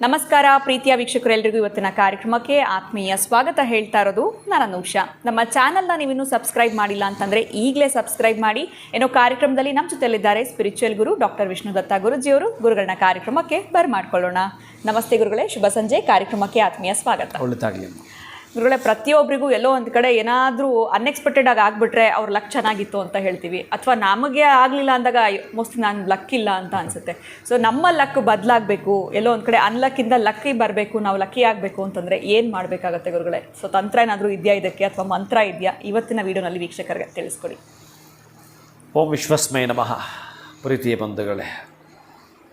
ನಮಸ್ಕಾರ ಪ್ರೀತಿಯ ವೀಕ್ಷಕರೆಲ್ಲರಿಗೂ ಇವತ್ತಿನ ಕಾರ್ಯಕ್ರಮಕ್ಕೆ ಆತ್ಮೀಯ ಸ್ವಾಗತ ಹೇಳ್ತಾ ಇರೋದು ನಾನು ಅನುಷಾ ನಮ್ಮ ಚಾನಲ್ನ ನೀವಿನ್ನೂ ಸಬ್ಸ್ಕ್ರೈಬ್ ಮಾಡಿಲ್ಲ ಅಂತಂದರೆ ಈಗಲೇ ಸಬ್ಸ್ಕ್ರೈಬ್ ಮಾಡಿ. ಏನೋ ಕಾರ್ಯಕ್ರಮದಲ್ಲಿ ನಮ್ಮ ಜೊತೆಯಲ್ಲಿದ್ದಾರೆ spiritual guru doctor Vishnu Datta ಗುರುಜಿಯವರು. ಗುರುಗಳನ್ನ ಕಾರ್ಯಕ್ರಮಕ್ಕೆ ಬರ್ಮಾಡ್ಕೊಳ್ಳೋಣ ನಮಸ್ತೆ ಗುರುಗಳೇ, ಶುಭ ಸಂಜೆ. ಕಾರ್ಯಕ್ರಮಕ್ಕೆ ಆತ್ಮೀಯ ಸ್ವಾಗತ. ಗುರುಗಳೇ ಪ್ರತಿಯೊಬ್ಬರಿಗೂ ಎಲ್ಲೋ ಒಂದು ಕಡೆ ಏನಾದರೂ ಅನ್ಎಕ್ಸ್ಪೆಕ್ಟೆಡ್ ಆಗಿ ಆಗಿಬಿಟ್ರೆ ಅವ್ರ ಲಕ್ ಚೆನ್ನಾಗಿತ್ತು ಅಂತ ಹೇಳ್ತೀವಿ. ಅಥವಾ ನಮಗೆ ಆಗಲಿಲ್ಲ ಅಂದಾಗ ಮೋಸ್ಟ್ಲಿ ನಾನು ಲಕ್ ಇಲ್ಲ ಅಂತ ಅನಿಸುತ್ತೆ. ಸೊ ನಮ್ಮ ಲಕ್ ಬದಲಾಗಬೇಕು ಎಲ್ಲೋ ಒಂದು ಕಡೆ ಅನ್ಲಕ್ಕಿಂದ ಲಕ್ಕಿ ಬರಬೇಕು ನಾವು ಲಕ್ಕಿ ಆಗಬೇಕು ಅಂತಂದರೆ ಏನು ಮಾಡಬೇಕಾಗತ್ತೆ ಗುರುಗಳೇ? ಸೊ ತಂತ್ರ ಏನಾದರೂ ಇದೆಯಾ ಇದಕ್ಕೆ ಅಥವಾ ಮಂತ್ರ ಇದೆಯಾ? ಇವತ್ತಿನ ವಿಡಿಯೋನಲ್ಲಿ ವೀಕ್ಷಕರಿಗೆ ತಿಳಿಸ್ಕೊಡಿ. ಓಂ ವಿಶ್ವಸ್ಮಯ ನಮಃ. ಪ್ರೀತಿಯ ಬಂಧುಗಳೇ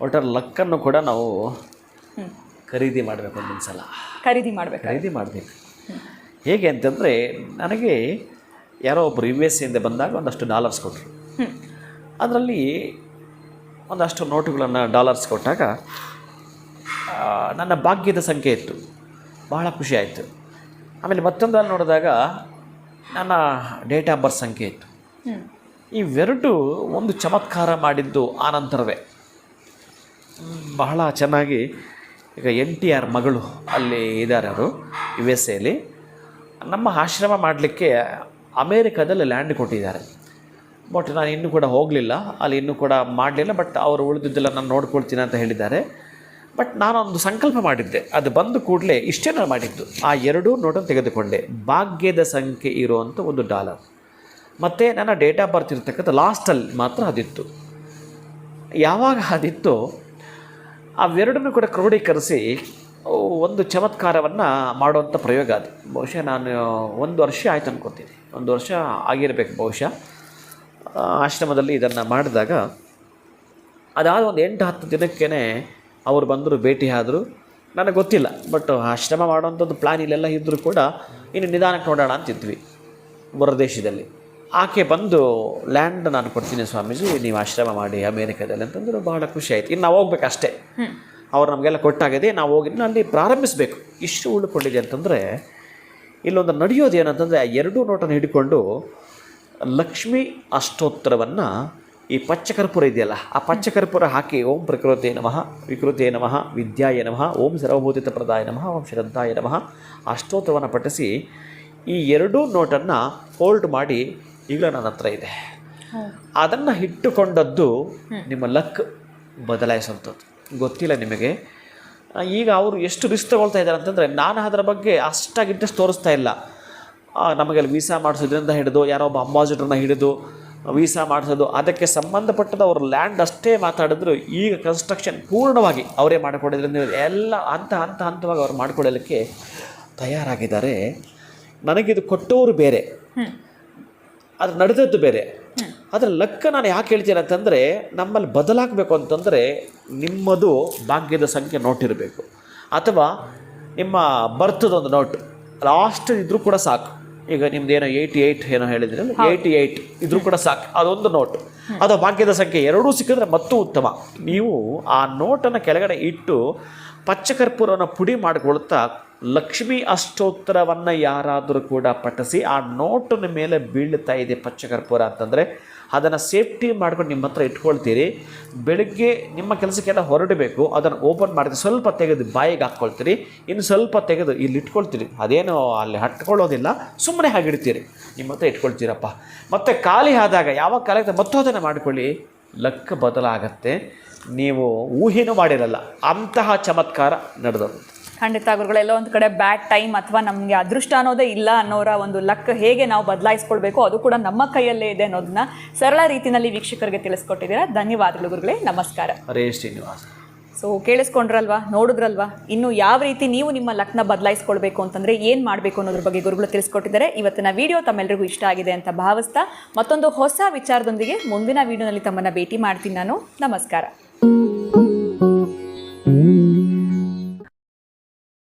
ಒಟ್ಟಾರೆ ಲಕ್ಕನ್ನು ಕೂಡ ನಾವು ಖರೀದಿ ಮಾಡಬೇಕು ಒಂದೊಂದು ಸಲ ಖರೀದಿ ಮಾಡಬೇಕು ಖರೀದಿ ಮಾಡಬೇಕು. ಹೇಗೆ ಅಂತಂದರೆ, ನನಗೆ ಯಾರೋ ಒಬ್ಬರು ಯು ಎಸ್ ಸಿಯಿಂದ ಬಂದಾಗ ಒಂದಷ್ಟು ಡಾಲರ್ಸ್ ಕೊಟ್ಟರು ಅದರಲ್ಲಿ ಒಂದಷ್ಟು ನೋಟುಗಳನ್ನು ಡಾಲರ್ಸ್ ಕೊಟ್ಟಾಗ ನನ್ನ ಭಾಗ್ಯದ ಸಂಖ್ಯೆ ಇತ್ತು. ಬಹಳ ಖುಷಿ ಆಯಿತು. ಆಮೇಲೆ ಮತ್ತೊಂದಲ್ಲಿ ನೋಡಿದಾಗ ನನ್ನ ಡೇಟ್ ಆಫ್ ಬರ್ತ್ ಸಂಖ್ಯೆ ಇತ್ತು. ಇವೆರಡು ಒಂದು ಚಮತ್ಕಾರ ಮಾಡಿದ್ದು ಆನಂತರವೇ. ನಂತರವೇ ಬಹಳ ಚೆನ್ನಾಗಿ ಈಗ ಎನ್ ಟಿ ಆರ್ ಮಗಳು ಅಲ್ಲಿ ಇದ್ದಾರೆ ಅವರು, ಯು ಎಸ್ ಎಲ್ಲಿ ನಮ್ಮ ಆಶ್ರಮ ಮಾಡಲಿಕ್ಕೆ ಅಮೇರಿಕಾದಲ್ಲಿ ಲ್ಯಾಂಡ್ ಕೊಟ್ಟಿದ್ದಾರೆ. ಬಟ್ ನಾನು ಇನ್ನೂ ಕೂಡ ಹೋಗಲಿಲ್ಲ. ಅಲ್ಲಿ ಇನ್ನೂ ಕೂಡ ಮಾಡಲಿಲ್ಲ ಬಟ್ ಅವರು ಉಳಿದಿದ್ದೆಲ್ಲ ನಾನು ನೋಡ್ಕೊಳ್ತೀನಿ ಅಂತ ಹೇಳಿದ್ದಾರೆ. ಬಟ್ ನಾನೊಂದು ಸಂಕಲ್ಪ ಮಾಡಿದ್ದೆ. ಅದು ಬಂದ ಕೂಡಲೇ ಇಷ್ಟೇ ನಾನು ಮಾಡಿದ್ದು. ಆ ಎರಡೂ ನೋಟನ್ನು ತೆಗೆದುಕೊಂಡೆ. ಭಾಗ್ಯದ ಸಂಖ್ಯೆ ಇರುವಂಥ ಒಂದು ಡಾಲರ್ ಮತ್ತು ನನ್ನ ಡೇಟ್ ಆಫ್ ಬರ್ತ್ ಇರ್ತಕ್ಕಂಥ ಲಾಸ್ಟಲ್ಲಿ ಮಾತ್ರ ಅದಿತ್ತು. ಯಾವಾಗ ಅದಿತ್ತು, ಅವೆರಡನ್ನೂ ಕೂಡ ಕ್ರೋಢೀಕರಿಸಿ ಒಂದು ಚಮತ್ಕಾರವನ್ನು ಮಾಡುವಂಥ ಪ್ರಯೋಗ ಅದು. ಬಹುಶಃ ನಾನು ಒಂದು ವರ್ಷ ಆಯ್ತು ಅನ್ಕೊತೀನಿ. ಒಂದು ವರ್ಷ ಆಗಿರಬೇಕು ಬಹುಶಃ. ಆಶ್ರಮದಲ್ಲಿ ಇದನ್ನು ಮಾಡಿದಾಗ ಅದಾದ ಒಂದು ಎಂಟು ಹತ್ತು ದಿನಕ್ಕೇ ಅವರು ಬಂದರು, ಭೇಟಿ ಆದರು. ನನಗೆ ಗೊತ್ತಿಲ್ಲ, ಬಟ್ ಆಶ್ರಮ ಮಾಡುವಂಥದ್ದು ಪ್ಲ್ಯಾನ್ ಇಲ್ಲೆಲ್ಲ ಇದ್ದರೂ ಕೂಡ ಇನ್ನು ನಿಧಾನಕ್ಕೆ ನೋಡೋಣ ಅಂತಿದ್ವಿ ಹೊರದೇಶದಲ್ಲಿ ಆಕೆ ಬಂದು ಲ್ಯಾಂಡ್ ನಾನು ಕೊಡ್ತೀನಿ ಸ್ವಾಮೀಜಿ, ನೀವು ಆಶ್ರಮ ಮಾಡಿ ಅಮೇರಿಕಾದಲ್ಲಿ. ಅಂತಂದ್ರೆ, ಬಹಳ ಖುಷಿ ಆಯಿತು. ಇನ್ನು ನಾವು ಹೋಗ್ಬೇಕು ಅಷ್ಟೇ ಅವ್ರು ನಮಗೆಲ್ಲ ಕೊಟ್ಟಾಗಿದೆ ನಾವು ಹೋಗಿ ಅಲ್ಲಿ ಪ್ರಾರಂಭಿಸಬೇಕು. ಇಷ್ಟು ಉಳ್ಕೊಂಡಿದೆ ಅಂತಂದರೆ ಇಲ್ಲೊಂದು ನಡೆಯೋದು ಏನಂತಂದರೆ ಆ ಎರಡೂ ನೋಟನ್ನು ಹಿಡ್ಕೊಂಡು ಲಕ್ಷ್ಮಿ ಅಷ್ಟೋತ್ತರವನ್ನು ಈ ಪಚ್ಚಕರ್ಪೂರ ಇದೆಯಲ್ಲ ಆ ಪಚ್ಚಕರ್ಪೂರ ಹಾಕಿ ಓಂ ಪ್ರಕೃತಿ ನಮಃ ವಿಕೃತಿ ನಮಃ ವಿದ್ಯಾಯ ನಮಃ ಓಂ ಸರ್ವಭೂತಿತ ಪ್ರದಾಯ ನಮಃ ಓಂ ಶ್ರದ್ಧಾಯ ನಮಃ ಅಷ್ಟೋತ್ತರವನ್ನು ಪಠಿಸಿ ಈ ಎರಡೂ ನೋಟನ್ನು ಫೋಲ್ಡ್ ಮಾಡಿ ಈಗಲೂ ನನ್ನ ಹತ್ರ ಇದೆ. ಅದನ್ನು ಇಟ್ಟುಕೊಂಡದ್ದು ನಿಮ್ಮ ಲಕ್ ಬದಲಾಯಿಸುವಂಥದ್ದು. ಗೊತ್ತಿಲ್ಲ ನಿಮಗೆ. ಈಗ ಅವರು ಎಷ್ಟು ರಿಸ್ಕ್ ತಗೊಳ್ತಾ ಇದ್ದಾರೆ ಅಂತಂದರೆ ನಾನು ಅದರ ಬಗ್ಗೆ ಅಷ್ಟಾಗಿ ಇಂಟ್ರೆಸ್ಟ್ ತೋರಿಸ್ತಾ ಇಲ್ಲ. ನಮಗೆಲ್ಲಿ ವೀಸಾ ಮಾಡಿಸೋದ್ರಿಂದ ಹಿಡಿದು ಯಾರೋ ಒಬ್ಬ ಅಂಬಾಸಿಡರ್ನ ಹಿಡಿದು ವೀಸಾ ಮಾಡಿಸೋದು ಅದಕ್ಕೆ ಸಂಬಂಧಪಟ್ಟದ ಅವ್ರ ಲ್ಯಾಂಡ್ ಅಷ್ಟೇ ಮಾತಾಡಿದ್ರು ಈಗ ಕನ್ಸ್ಟ್ರಕ್ಷನ್ ಪೂರ್ಣವಾಗಿ ಅವರೇ ಮಾಡಿಕೊಡೋದ್ರಿಂದ ಎಲ್ಲ ಹಂತ ಹಂತ ಹಂತವಾಗಿ ಅವ್ರು ಮಾಡಿಕೊಡಲಿಕ್ಕೆ ತಯಾರಾಗಿದ್ದಾರೆ. ನನಗಿದು ಕೊಟ್ಟವರು ಬೇರೆ. ಅದು ನಡೆದದ್ದು ಬೇರೆ. ಅದರ ಲೆಕ್ಕ ನಾನು ಯಾಕೆ ಹೇಳ್ತೀನಿ ಅಂತಂದರೆ ನಮ್ಮಲ್ಲಿ ಬದಲಾಗಬೇಕು ಅಂತಂದರೆ ನಿಮ್ಮದು ಭಾಗ್ಯದ ಸಂಖ್ಯೆ ನೋಟ್ ಇರಬೇಕು. ಅಥವಾ ನಿಮ್ಮ ಬರ್ತದೊಂದು ನೋಟ್ ಲಾಸ್ಟ್ ಇದ್ರೂ ಕೂಡ ಸಾಕು. ಈಗ ನಿಮ್ದು ಏನೋ ಏಯ್ಟಿ ಏಯ್ಟ್ ಏನೋ ಹೇಳಿದ್ರಲ್ಲ ಏಯ್ಟಿ ಏಯ್ಟ್ ಇದ್ರೂ ಕೂಡ ಸಾಕು. ಅದೊಂದು ನೋಟ್ ಅದು ಭಾಗ್ಯದ ಸಂಖ್ಯೆ ಎರಡೂ ಸಿಕ್ಕಿದ್ರೆ ಮತ್ತೂ ಉತ್ತಮ. ನೀವು ಆ ನೋಟನ್ನು ಕೆಳಗಡೆ ಇಟ್ಟು ಪಚ್ಚಕರ್ಪೂರವನ್ನು ಪುಡಿ ಮಾಡಿಕೊಳ್ತಾ ಲಕ್ಷ್ಮಿ ಅಷ್ಟೋತ್ತರವನ್ನು ಯಾರಾದರೂ ಕೂಡ ಪಠಿಸಿ ಆ ನೋಟಿನ ಮೇಲೆ ಬೀಳ್ತಾ ಇದೆ ಪಚ್ಚಕರ್ಪೂರ ಅಂತಂದರೆ ಅದನ್ನು ಸೇಫ್ಟಿ ಮಾಡ್ಕೊಂಡು ನಿಮ್ಮ ಹತ್ರ ಇಟ್ಕೊಳ್ತೀರಿ. ಬೆಳಗ್ಗೆ ನಿಮ್ಮ ಕೆಲಸಕ್ಕೆಲ್ಲ ಹೊರಡಬೇಕು. ಅದನ್ನು ಓಪನ್ ಮಾಡಿದ್ರೆ ಸ್ವಲ್ಪ ತೆಗೆದು ಬಾಯಿಗೆ ಹಾಕ್ಕೊಳ್ತೀರಿ. ಇನ್ನು ಸ್ವಲ್ಪ ತೆಗೆದು ಇಲ್ಲಿ ಇಟ್ಕೊಳ್ತೀರಿ. ಅದೇನು ಅಲ್ಲಿ ಹಟ್ಕೊಳ್ಳೋದಿಲ್ಲ. ಸುಮ್ಮನೆ ಹಾಗಿಡ್ತೀರಿ. ನಿಮ್ಮ ಹತ್ರ ಇಟ್ಕೊಳ್ತೀರಪ್ಪ. ಮತ್ತು ಖಾಲಿ ಆದಾಗ ಯಾವಾಗ ಖಾಲಿ ಆಗ್ತದೆ ಮತ್ತೂ ಅದನ್ನು ಮಾಡಿಕೊಳ್ಳಿ. ಲಕ್ಕ ಬದಲಾಗತ್ತೆ. ನೀವು ಊಹೆನೂ ಮಾಡಿರಲ್ಲ. ಅಂತಹ ಚಮತ್ಕಾರ ನಡೆದದ್ದು. ಖಂಡಿತ ಗುರುಗಳೆಲ್ಲ ಒಂದು ಕಡೆ ಬ್ಯಾಡ್ ಟೈಮ್ ಅಥವಾ ನಮಗೆ ಅದೃಷ್ಟ ಅನ್ನೋದೇ ಇಲ್ಲ ಅನ್ನೋರ ಒಂದು ಲಕ್ ಹೇಗೆ ನಾವು ಬದಲಾಯಿಸ್ಕೊಳ್ಬೇಕು ಅದು ಕೂಡ ನಮ್ಮ ಕೈಯಲ್ಲೇ ಇದೆ ಅನ್ನೋದನ್ನ ಸರಳ ರೀತಿಯಲ್ಲಿ ವೀಕ್ಷಕರಿಗೆ ತಿಳಿಸ್ಕೊಟ್ಟಿದ್ದೀರಾ. ಧನ್ಯವಾದಗಳು ಗುರುಗಳೇ ನಮಸ್ಕಾರ. ಹರೇ ಶ್ರೀನಿವಾಸ. ಸೊ ಕೇಳಿಸ್ಕೊಂಡ್ರಲ್ವಾ ನೋಡಿದ್ರಲ್ವಾ ಇನ್ನು ಯಾವ ರೀತಿ ನೀವು ನಿಮ್ಮ ಲಕ್ನ ಬದಲಾಯಿಸ್ಕೊಳ್ಬೇಕು ಅಂತಂದ್ರೆ ಏನು ಮಾಡಬೇಕು ಅನ್ನೋದ್ರ ಬಗ್ಗೆ ಗುರುಗಳು ತಿಳಿಸ್ಕೊಟ್ಟಿದ್ದಾರೆ. ಇವತ್ತಿನ ವಿಡಿಯೋ ತಮ್ಮೆಲ್ಲರಿಗೂ ಇಷ್ಟ ಆಗಿದೆ ಅಂತ ಭಾವಿಸ್ತಾ ಮತ್ತೊಂದು ಹೊಸ ವಿಚಾರದೊಂದಿಗೆ ಮುಂದಿನ ವಿಡಿಯೋನಲ್ಲಿ ತಮ್ಮನ್ನ ಭೇಟಿ ಮಾಡ್ತೀನಿ ನಾನು. ನಮಸ್ಕಾರ.